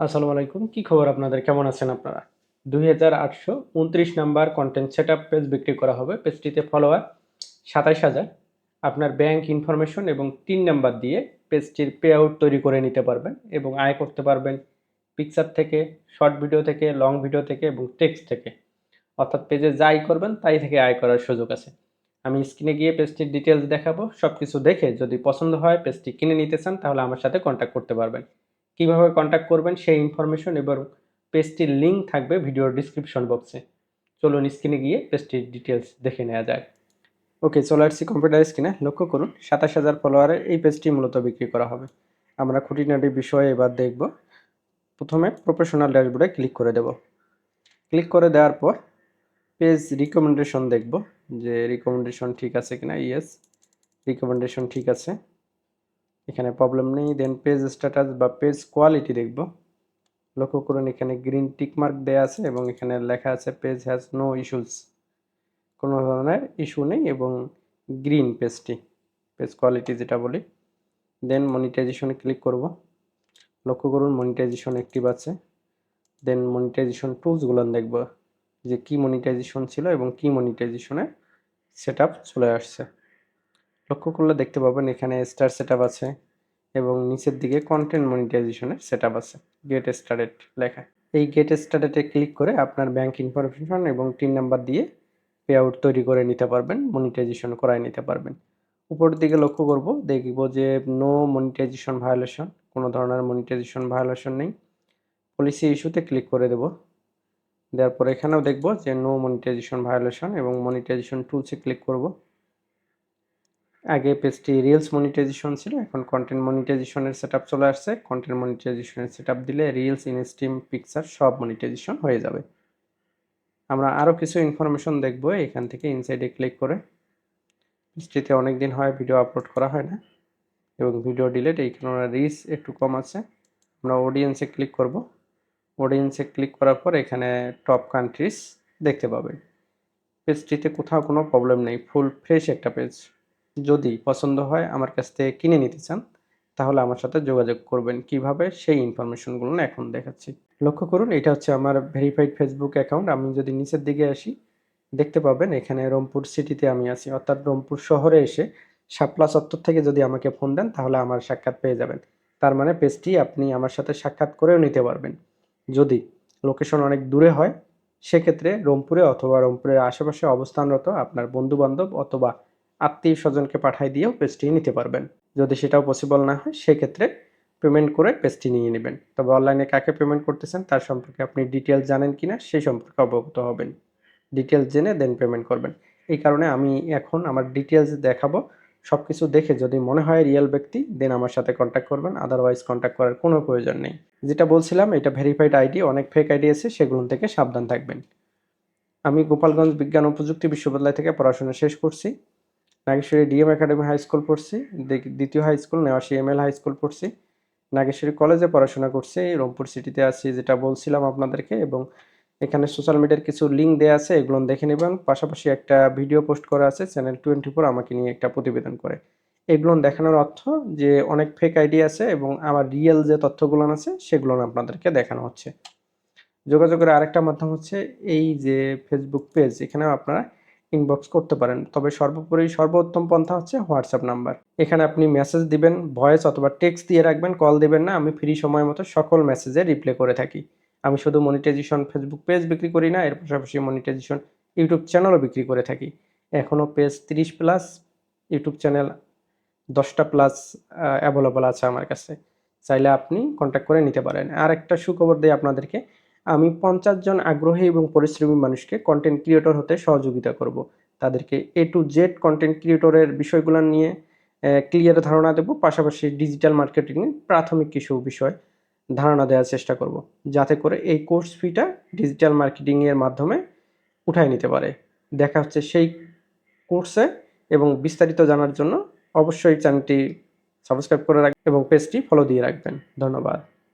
আসসালামু আলাইকুম। কি খবর আপনাদের? কেমন আছেন আপনারা? দুই হাজার আটশো উনত্রিশ number content set up page বিক্রি করা হবে। পেজটিতে ফলোয়ার সাতাইশ হাজার। আপনার ব্যাংক ইনফরমেশন এবং তিন নাম্বার দিয়ে পেজটির পে আউট তৈরি করে নিতে পারবেন এবং আয় করতে পারবেন পিকচার থেকে শর্ট ভিডিও থেকে লং ভিডিও থেকে এবং টেক্সট থেকে। অর্থাৎ পেজে যাই করবেন, তাই থেকে আয় করার সুযোগ আছে। আমি স্ক্রিনে গিয়ে পেজটির ডিটেলস দেখাবো। সব কিছু দেখে যদি পছন্দ হয় পেজটি কিনে নিতে চান, তাহলে আমার সাথে কন্ট্যাক্ট করতে পারবেন। কীভাবে কন্ট্যাক্ট করবেন সেই ইনফরমেশন এবং পেজটির লিঙ্ক থাকবে ভিডিওর ডিসক্রিপশন বক্সে চলুন স্ক্রিনে গিয়ে পেজটির ডিটেলস দেখে নেওয়া যায় ওকে চলে আসছি কম্পিউটার স্ক্রিনে লক্ষ্য করুন, সাতাশ হাজার ফলোয়ারের এই পেজটি মূলত বিক্রি করা হবে। আমরা খুঁটিনাটি বিষয়ে এবার দেখব। প্রথমে প্রফেশনাল ড্যাশবোর্ডে ক্লিক করে দেব। ক্লিক করে দেওয়ার পর পেজ রিকমেন্ডেশন দেখব যে রিকমেন্ডেশন ঠিক আছে কিনা? ইয়েস রিকমেন্ডেশন ঠিক আছে। এখানে প্রবলেম নেই দেন পেজ স্ট্যাটাস বা পেজ কোয়ালিটি দেখব। লক্ষ্য করুন, এখানে গ্রিন টিক মার্ক দেওয়া আছে এবং এখানে লেখা আছে পেজ হ্যাজ নো ইস্যুস কোনো ধরনের ইস্যু নেই এবং গ্রিন পেজটি পেজ কোয়ালিটি যেটা বলি। দেন মনিটাইজেশনে ক্লিক করব। লক্ষ্য করুন মনিটাইজেশন অ্যাক্টিভ আছে। দেন মনিটাইজেশন টুলসগুলো দেখব, যে কি মনিটাইজেশন ছিল এবং কি মনিটাইজেশনে সেট চলে আসছে। লক্ষ্য করলে দেখতে পাবেন এখানে স্টার সেট আছে এবং নিচের দিকে কন্টেন্ট মনিটাইজেশনের সেট আছে গেট স্টার্টেড লেখা। এই গেট স্টার্টেডে ক্লিক করে আপনার ব্যাংক ইনফরমেশন এবং টিন নাম্বার দিয়ে পে আউট তৈরি করে নিতে পারবেন মনিটাইজেশন করায় নিতে পারবেন। উপরের দিকে লক্ষ্য করব, দেখব যে নো মনিটাইজেশন ভায়োলেশন কোনো ধরনের মনিটাইজেশন ভায়োলেশন নেই। পলিসি ইস্যুতে ক্লিক করে দেব। দেওয়ার পর এখানেও দেখব যে নো মনিটাইজেশন ভায়োলেশন এবং মনিটাইজেশন টুলসে ক্লিক করব। আগে পেজটি রিলস মনিটাইজেশন ছিল, এখন কন্টেন্ট মনিটাইজেশনের সেট চলে আসছে। কন্টেন্ট মনিটাইজেশনের সেট দিলে রিলস ইনস্টিম পিকচার সব মনিটাইজেশন হয়ে যাবে। আমরা আরও কিছু ইনফরমেশন দেখব এখান থেকে ইনসাইডে ক্লিক করে। পেজটিতে অনেক দিন হয় ভিডিও আপলোড করা হয় না। এবং ভিডিও ডিলেট এইখানে রিস একটু কম আছে। আমরা অডিয়েন্সে ক্লিক করব। অডিয়েন্সে ক্লিক করার পর এখানে টপ কান্ট্রিজ দেখতে পাবেন পেজটিতে কোথাও কোনো প্রবলেম নেই ফুল ফ্রেশ একটা পেজ যদি পছন্দ হয় আমার কাছ থেকে কিনে নিতে চান, তাহলে আমার সাথে যোগাযোগ করবেন। কীভাবে? সেই ইনফরমেশনগুলো এখন দেখাচ্ছি। লক্ষ্য করুন, এটা হচ্ছে আমার ভেরিফাইড ফেসবুক অ্যাকাউন্ট আমি যদি নিচের দিকে আসি, দেখতে পাবেন এখানে রংপুর সিটিতে আমি আছি। অর্থাৎ রংপুর শহরে এসে শাপলা চত্বর থেকে যদি আমাকে ফোন দেন, তাহলে আমার সাক্ষাৎ পেয়ে যাবেন। তার মানে পেজটি আপনি আমার সাথে সাক্ষাৎ করেও নিতে পারবেন। যদি লোকেশন অনেক দূরে হয়, সেক্ষেত্রে রংপুরে অথবা রংপুরের আশেপাশে অবস্থানরত আপনার বন্ধুবান্ধব অথবা আত্মীয় স্বজনকে পাঠাই দিয়েও পেজটি নিতে পারবেন। যদি সেটাও পসিবল না হয়, সেক্ষেত্রে পেমেন্ট করে পেজটি নিয়ে নেবেন। তবে অনলাইনে কাকে পেমেন্ট করতেছেন, তার সম্পর্কে আপনি ডিটেলস জানেন কি না সেই সম্পর্কে অবগত হবেন। ডিটেলস জেনে দেন পেমেন্ট করবেন। এই কারণে আমি এখন আমার ডিটেলস দেখাবো। সব কিছু দেখে যদি মনে হয় রিয়েল ব্যক্তি দেন আমার সাথে কন্ট্যাক্ট করবেন। আদারওয়াইজ কন্ট্যাক্ট করার কোনো প্রয়োজন নেই। যেটা বলছিলাম, এটা ভেরিফাইড আইডি অনেক ফেক আইডি আছে সেগুলো থেকে সাবধান থাকবেন। আমি গোপালগঞ্জ বিজ্ঞান ও প্রযুক্তি বিশ্ববিদ্যালয় থেকে পড়াশোনা শেষ করছি। Nageshwari DM academy high school পড়ছি দ্বিতীয় high school Newashi M L high school পড়ছি। নাগেশ্বরী কলেজে পড়াশোনা করছি, রংপুর সিটিতে আছি যেটা বলছিলাম আপনাদেরকে এবং এখানে সোশ্যাল মিডিয়ার কিছু লিঙ্ক দেওয়া আছে, এগুলো দেখে নেবেন। পাশাপাশি একটা ভিডিও পোস্ট করা আছে চ্যানেল টোয়েন্টি ফোর আমাকে নিয়ে একটা প্রতিবেদন করে। এগুলো দেখানোর অর্থ যে অনেক ফেক আইডি আছে এবং আমার রিয়েল যে তথ্যগুলো আছে, সেগুলো আপনাদেরকে দেখানো হচ্ছে। যোগাযোগের আরেকটা মাধ্যম হচ্ছে এই যে ফেসবুক পেজ এখানেও আপনারা ইনবক্স করতে পারেন। তবে সর্বোপরি সর্বোত্তম পন্থা হচ্ছে হোয়াটসঅ্যাপ নাম্বার। এখানে আপনি মেসেজ দিবেন ভয়েস অথবা টেক্সট দিয়ে রাখবেন কল দিবেন না, আমি ফ্রি সময় মতো সকল মেসেজে রিপ্লে করে থাকি। আমি শুধু মনিটাইজেশন ফেসবুক পেজ বিক্রি করি না, এর পাশাপাশি মনিটাইজেশন ইউটিউব চ্যানেলও বিক্রি করে থাকি। এখনও পেজ তিরিশ প্লাস ইউটিউব চ্যানেল দশটা প্লাস অ্যাভেলেবল আছে আমার কাছে। চাইলে আপনি কন্ট্যাক্ট করে নিতে পারেন। আর একটা সুখবর দিই আপনাদেরকে আমি পঞ্চাশ জন আগ্রহী এবং পরিশ্রমী মানুষকে কন্টেন্ট ক্রিয়েটর হতে সহযোগিতা করব। তাদেরকে এ টু জেড কন্টেন্ট ক্রিয়েটরের বিষয়গুলো নিয়ে ক্লিয়ার ধারণা দেব। পাশাপাশি ডিজিটাল মার্কেটিং প্রাথমিক কিছু বিষয় ধারণা দেওয়ার চেষ্টা করব, যাতে করে এই কোর্স ফিটা ডিজিটাল মার্কেটিংয়ের মাধ্যমে উঠায় নিতে পারে। দেখা হচ্ছে সেই কোর্সে এবং বিস্তারিত জানার জন্য অবশ্যই চ্যানেলটি সাবস্ক্রাইব করে রাখবেন এবং পেজটি ফলো দিয়ে রাখবেন। ধন্যবাদ।